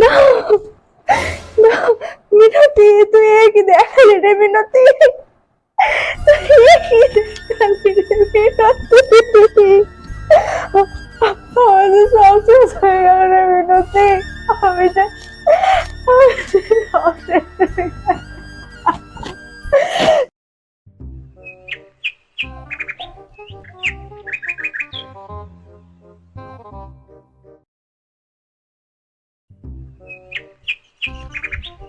না না, মিনতি, তুই এ কি দেখালি রে মিনতি? তুই এ কি দেখালি রে মিনতি? আমাদের সব শেষ হয়ে গেল রে মিনতি। আমি যে আমি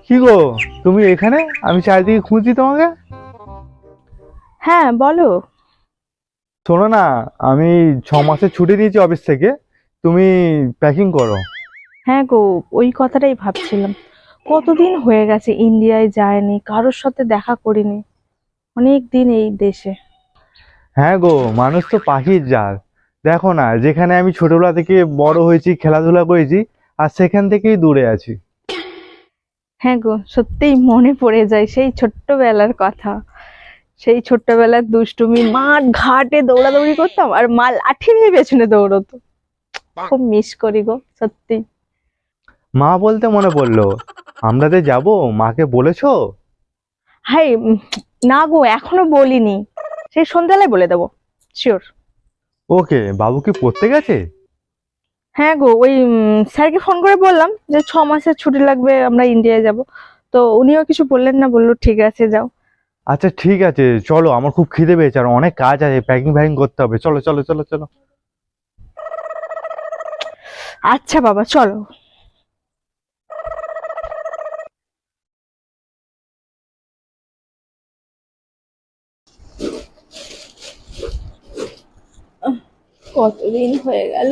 কি গো? তুমি এখানে? আমি চারিদিকে খুঁজছি তোমাকে। হ্যাঁ বলো। শোনো না আমি ছ মাসের ছুটি নিয়েছি অফিস থেকে। তুমি প্যাকিং করো। হ্যাঁ গো ওই কথাটাই ভাবছিলাম। কতদিন হয়ে গেছে ইন্ডিয়ায় যায়নি কারোর সাথে দেখা করিনি। অনেক দিন এই দেশে। হ্যাঁ গো মানুষ তো পাখির জাল। দেখো না যেখানে আমি ছোটবেলা থেকে বড় হয়েছি খেলাধুলা করেছি আর সেখান থেকেই দূরে আছি। হ্যাঁ গো সত্যিই মনে পড়ে যায় সেই ছোট্টবেলার কথা। সেই ছোট্টবেলার দুষ্টুমি মাঠ ঘাটে দৌড়াদৌড়ি করতাম আর মা লাঠি নিয়ে পেছনে দৌড়তো। খুব মিস করি গো সত্যি মা বলতে মনে পড়ল আমরা যে যাব মাকে বলেছ? হাই না গো এখনও বলিনি। সেই সন্ধ্যাবেলায় বলে দেবো শিওর ওকে বাবু কি পড়তে গেছে? হ্যাঁ গো ওই স্যারকে ফোন করে বললাম যে ছ মাসের ছুটি লাগবে আমরা ইন্ডিয়ায় যাব। তো উনিও কিছু বললেন না বলল ঠিক আছে যাও। আচ্ছা ঠিক আছে চলো আমার খুব খিদে পেয়েছে আর অনেক কাজ আছে প্যাকিং ফ্যাকিং করতে হবে। চলো চলো চলো চলো। আচ্ছা বাবা চলো। কতদিন হয়ে গেল?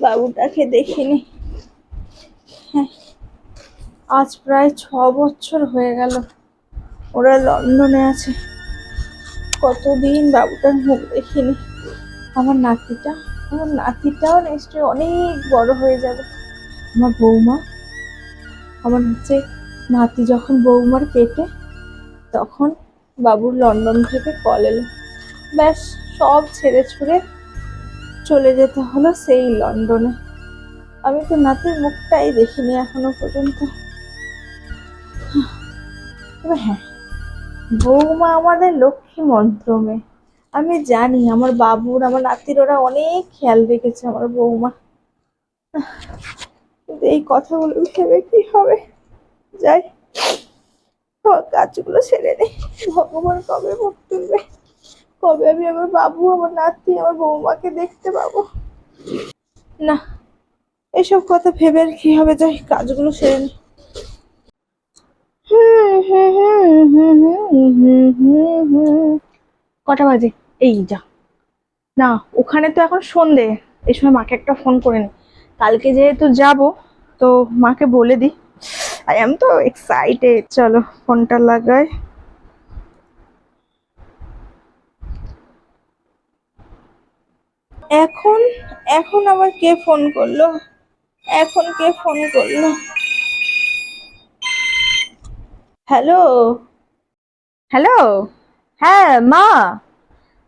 বাবুটাকে দেখিনি। হ্যাঁ আজ প্রায় ছ বছর হয়ে গেল। ওরা লন্ডনে আছে। কতদিন বাবুটার মুখ দেখিনি। আমার নাতিটা, আমার নাতিটাও নিশ্চয়ই অনেক বড় হয়ে যাবে। আমার বৌমা, আমার হচ্ছে নাতি যখন বৌমার পেটে, তখন বাবুর লন্ডন থেকে কল এলো। ব্যাস, সব ছেড়ে ছুড়ে চলে যেতে হলো সেই লন্ডনে। আমি তো নাতির মুখটাই দেখিনি এখনও পর্যন্ত। হ্যাঁ বৌমা আমাদের লক্ষ্মী মন্ত্র আমি জানি আমার বাবুর, আমার নাতির, ওরা অনেক খেয়াল রেখেছে আমার বৌমা। কিন্তু এই কথাগুলো ভেবে কি হবে? যাই কাজগুলো সেরে নেই। ভগবান কবে মুখ তুলবে? কবে আমি আমার বাবু, আমার নাতি, আমার বৌমাকে দেখতে পাবো? না, এসব কথা ভেবে আর কি হবে? যাই, কাজগুলো সেরে নি। কটা বাজে? এই যা। না, ওখানে তো এখন সন্ধে। এই সময় মাকে একটা ফোন করে নি। কালকে যেহেতু যাব, তো মাকে বলে দিই আই এম তো এক্সাইটেড। চলো, ফোনটা লাগাই। এখন এখন আবার কে ফোন করল? এখন কে ফোন করল? হ্যালো হ্যালো হ্যাঁ মা।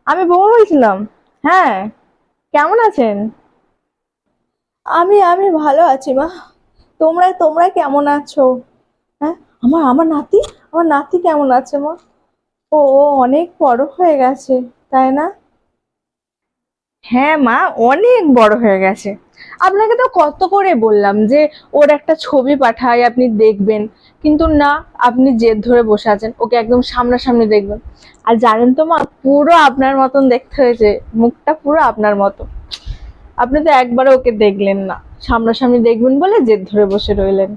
আমি বউ বলছিলাম হ্যাঁ কেমন আছেন? আমি আমি ভালো আছি, মা। তোমরা তোমরা কেমন আছো? হ্যাঁ আমার আমার নাতি আমার নাতি কেমন আছে, মা? ও অনেক বড় হয়ে গেছে, তাই না? হ্যাঁ মা, অনেক বড় হয়ে গেছে। আপনাকে তো কত করে বললাম যে ওর একটা ছবি পাঠায় আপনি দেখবেন। কিন্তু না, আপনি জেদ ধরে বসে আছেন। ওকে একদম সামনাসামনি দেখবেন। আর জানেন তো মা, পুরো আপনার মতন দেখতে হয়েছে। মুখটা পুরো আপনার মতো। আপনি তো একবারও ওকে দেখলেন না। সামনাসামনি দেখবেন বলে জেদ ধরে বসে রইলেন।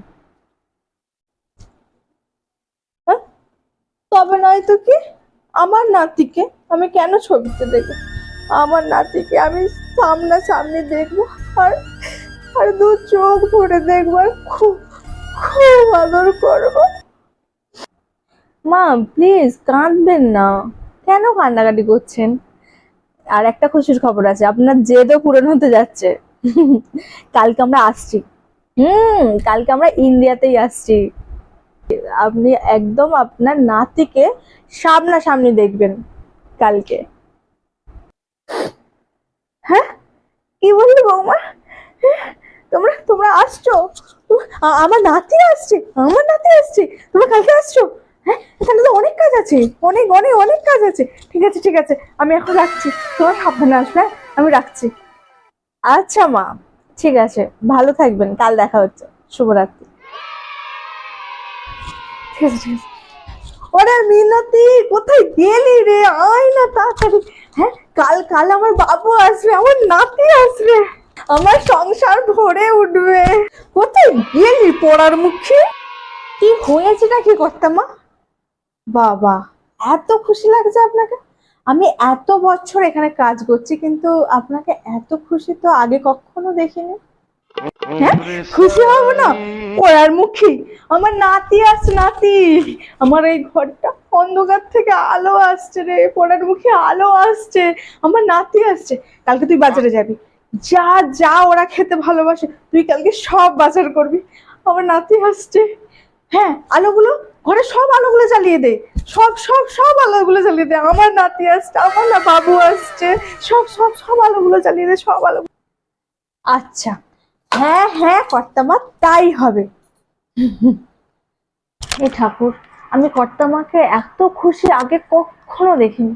হ্যাঁ? তবে নয় তো কি? আমার নাতিকে আমি কেন ছবিতে দেখব? আমার নাতিকে আমি সামনাসামনি দেখব আর আর দু চোখ ভরে দেখব আর খুব খুব আদর করব। মা প্লিজ কাঁদবেন না। কেন কান্নাকাটি করছেন? আর একটা খুশির খবর আছে, আপনার জেদও পূরণ হতে যাচ্ছে। কালকে আমরা আসছি। হুম, কালকে আমরা ইন্ডিয়াতেই আসছি। আপনি একদম আপনার নাতিকে সামনাসামনি দেখবেন কালকে। হ্যাঁ? কি বললি বৌমা? হ্যাঁ, তোমরা তোমরা আসছো? আমার নাতি আসছে আমার নাতি আসছে। তোমরা কালকে আসছো? হ্যাঁ? তাহলে তো অনেক কাজ আছে। অনেক অনেক অনেক কাজ আছে। ঠিক আছে ঠিক আছে। আমি এখন রাখছি। তোমার সাবধানে আসবে হ্যাঁ? আমি রাখছি। আচ্ছা মা। ঠিক আছে। ভালো থাকবেন। কাল দেখা হচ্ছে। শুভরাত্রি। ঠিক আছে ঠিক আছে। ওরে মিনতি, কোথায় গেলি রে? আয় না তাড়াতাড়ি। হ্যাঁ কাল কাল আমার বাবু আসবে, আমার নাতি আসবে। আমার সংসার ভরে উঠবে। কোথায় গেলি পড়ার মুখে? কি হয়েছেটা কি করতাম বাবা, এত খুশি লাগছে আপনাকে? আমি এত বছর এখানে কাজ করছি, কিন্তু আপনাকে এত খুশি তো আগে কখনো দেখিনি। হ্যাঁ? খুশি হব না? পড়ার মুখী, আমার নাতি আসছে নাতি। আমার এই ঘরটা অন্ধকার থেকে আলো আসছে রে পড়ার মুখে আলো আসছে। আমার নাতি আসছে। কালকে তুই বাজারে যাবি। যা যা ওরা খেতে ভালোবাসে, তুই কালকে সব বাজার করবি। আমার নাতি আসছে। হ্যাঁ আলোগুলো, ঘরে সব আলোগুলো জ্বালিয়ে দে। সব সব সব আলোগুলো জ্বালিয়ে দে। আমার নাতি আসছে, আমার না বাবু আসছে। সব সব সব আলোগুলো জ্বালিয়ে দে, সব আলো আচ্ছা। হ্যাঁ হ্যাঁ কর্তামা তাই হবে। হে ঠাকুর আমি কর্তামাকে এত খুশি আগে কখনো দেখিনি।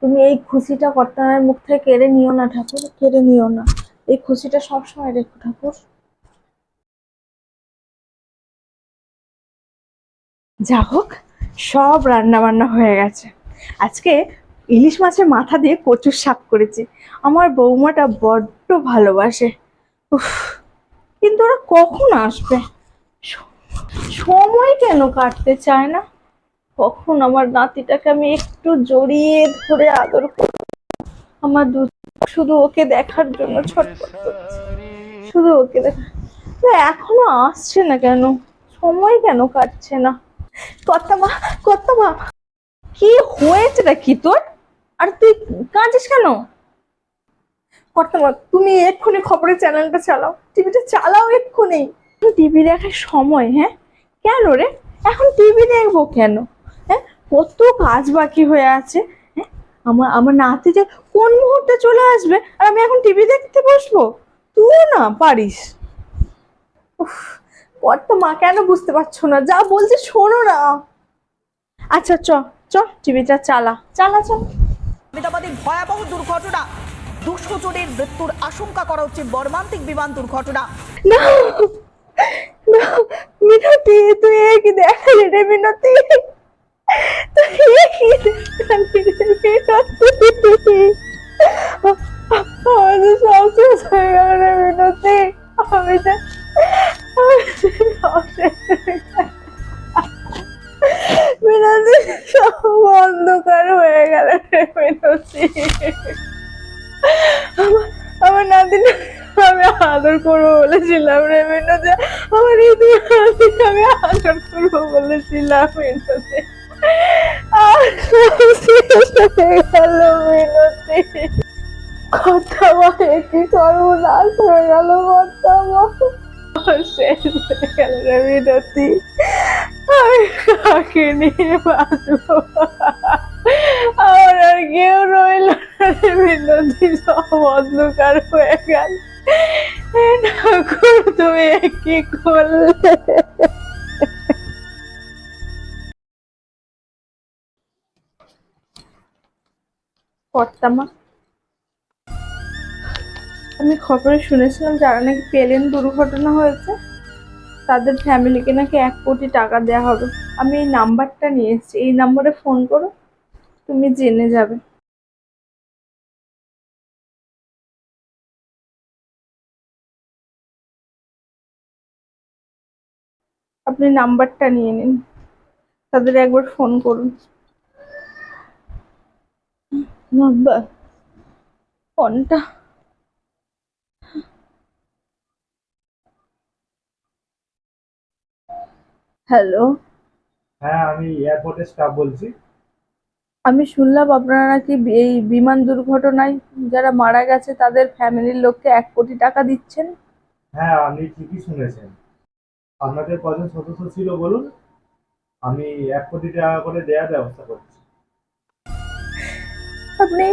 তুমি এই খুশিটা কর্তামার মুখ থেকে কেড়ে নিও না ঠাকুর কেড়ে নিও না। এই খুশিটা সবসময় রেখো ঠাকুর। যা হোক সব রান্না বান্না হয়ে গেছে। আজকে ইলিশ মাছের মাথা দিয়ে কচুর শাক করেছি। আমার বৌমাটা বড্ড ভালোবাসে। উফ কিন্তু ওরা কখন আসবে? সময় কেন কাটতে চায় না? কখন আমার নাতিটাকে আমি একটু জড়িয়ে ধরে আদর করব? আমার দু শুধু ওকে দেখার জন্য ছটফট করছে। শুধু ওকে দেখা তো এখনও আসছে না কেন? সময় কেন কাটছে না? কর্তা মা কর্তা মা কি হয়েছে কি তোর? আর তুই কাঁদিস কেন? কর্তামা তুমি এক্ষুনি খবরের চ্যানেলটা চালাও। টিভিটা চালাও এক্ষুনি। টিভি দেখার সময় হ্যাঁ? কেন রে? এখন টিভি দেখব কেন? হ্যাঁ? কত কাজ বাকি হয়ে আছে হ্যাঁ? আমার আমার নাতি যে কোন মুহূর্তে চলে আসবে আর আমি এখন টিভি দেখতে বসবো? তুই না পারিস। কর্তামা কেন বুঝতে পারছ না? যা বলছি শোনো না। আচ্ছা চ চ, টিভিটা চালা। চালা চল আহমেদাবাদে ভয়াবহ দুর্ঘটনা দুশো জনের মৃত্যুর আশঙ্কা করা হচ্ছে মর্মান্তিক বিমান দুর্ঘটনা। মিনতি মিনতি। তুই কি মিনতি। হয়ে গেল অন্ধকার হয়ে গেল রে মিনতি। আমার নাতিন আমি আদর করব বলেছিলাম রে মিনতি আমার এই দুই আমি আদর করব বলেছিলাম মিনতি কথা বলে কি সর্বনাশ হয়ে গেল আমি করলে কর্তামা আমি খবরে শুনেছিলাম যারা নাকি প্লেন দুর্ঘটনা হয়েছে, তাদের ফ্যামিলিকে নাকি এক কোটি টাকা দেওয়া হবে। আমি এই নাম্বারটা নিয়ে এই নাম্বারে ফোন করো, তুমি জেনে যাবে। আপনি নাম্বারটা নিয়ে নিন। তাদের একবার ফোন করুন। নাম্বার? ফোনটা? হ্যালো? হ্যাঁ আমি এয়ারপোর্টের স্টাফ বলছি। আমি শুনলাম আপনারা নাকি এই বিমান দুর্ঘটনায় যারা মারা গেছে তাদের ফ্যামিলির লোককে এক কোটি টাকা দিচ্ছেন? হ্যাঁ আপনি ঠিকই শুনেছেন। আপনাদের কজন সদস্য ছিল বলুন? আমি এক কোটি টাকা করে দেওয়ার ব্যবস্থা করছি। আপনি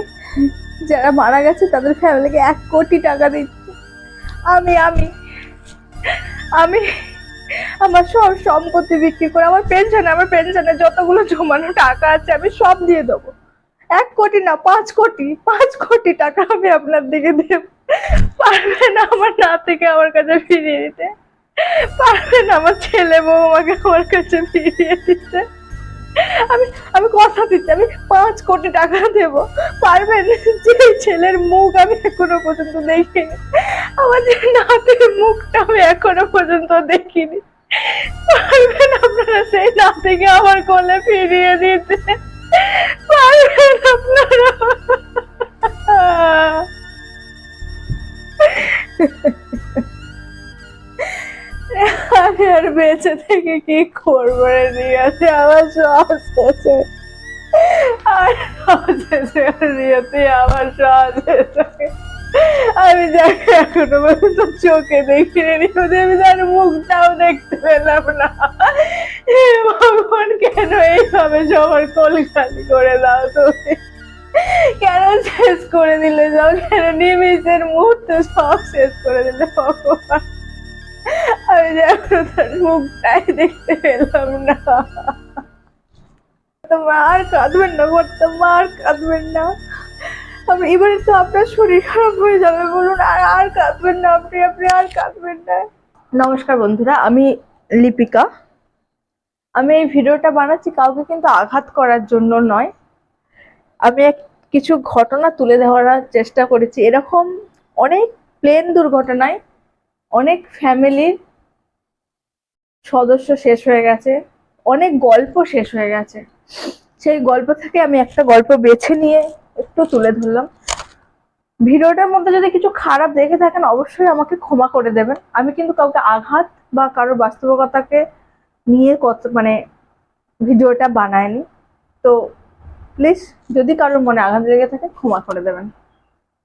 যারা মারা গেছে, তাদের ফ্যামিলিকে এক কোটি টাকা দিচ্ছেন আমি আমি আমি আমার সব সম্পত্তি বিক্রি করে, আমার পেনশন আমার পেনশনে যতগুলো জমানো টাকা আছে, আমি সব দিয়ে দেবো। এক কোটি না, পাঁচ কোটি পাঁচ কোটি টাকা আমি আপনার দিকে দেব। পারবে না আমার না থেকে আমার কাছে ফিরিয়ে দিতে। পারবেন আমার ছেলে বৌমাকে আমার কাছে ফিরিয়ে দিতে। আমি আমি কথা দিচ্ছি, আমি পাঁচ কোটি টাকা দেব। পারবেন? যে ছেলের মুখ আমি এখনও পর্যন্ত দেখিনি। আমার যে নাতির মুখটা আমি এখনও পর্যন্ত দেখিনি। পারবেন আপনারা সেই নাতিকে আমার কোলে ফিরিয়ে দিতে? পারবেন আপনারা? আমি আর বেঁচে থেকে কি করব রে রিয়াতে? আমার সব শেষে আর রিয়াতে আমার সব শেষে আমি যাকে এখনও পর্যন্ত চোখে দেখিনি রিয়াতে আমি তার মুখটাও দেখতে পেলাম না। ভগবান, কেন এইভাবে সবার কোল খালি করে দাও তুমি? কেন শেষ করে দিলে? যাও, কেন নিমিষের মুহূর্তে সব শেষ করে দিলে ভগবান? আমি যে এখনও তার মুখটাই দেখতে পেলাম না। তোমার আর কাঁদবেন না করতে আর কাঁদবেন না। আপনি এবারে তো আপনার শরীর খারাপ হয়ে যাবে বলুন, আর আর কাঁদবেন না আপনি আপনি আর কাঁদবেন না। নমস্কার বন্ধুরা, আমি লিপিকা। আমি এই ভিডিওটা বানাচ্ছি কাউকে কিন্তু আঘাত করার জন্য নয়। আমি কিছু ঘটনা তুলে ধরার চেষ্টা করেছি। এরকম অনেক প্লেন দুর্ঘটনায়, অনেক ফ্যামিলির সদস্য শেষ হয়ে গেছে, অনেক গল্প শেষ হয়ে গেছে। সেই গল্প থেকে আমি একটা গল্প বেছে নিয়ে একটু তুলে ধরলাম। ভিডিওটার মধ্যে যদি কিছু খারাপ দেখে থাকেন, অবশ্যই আমাকে ক্ষমা করে দেবেন। আমি কিন্তু কাউকে আঘাত বা কারোর বাস্তবতাকে নিয়ে কত মানে ভিডিওটা বানায়নি তো প্লিজ যদি কারোর মনে আঘাত লেগে থাকে, ক্ষমা করে দেবেন।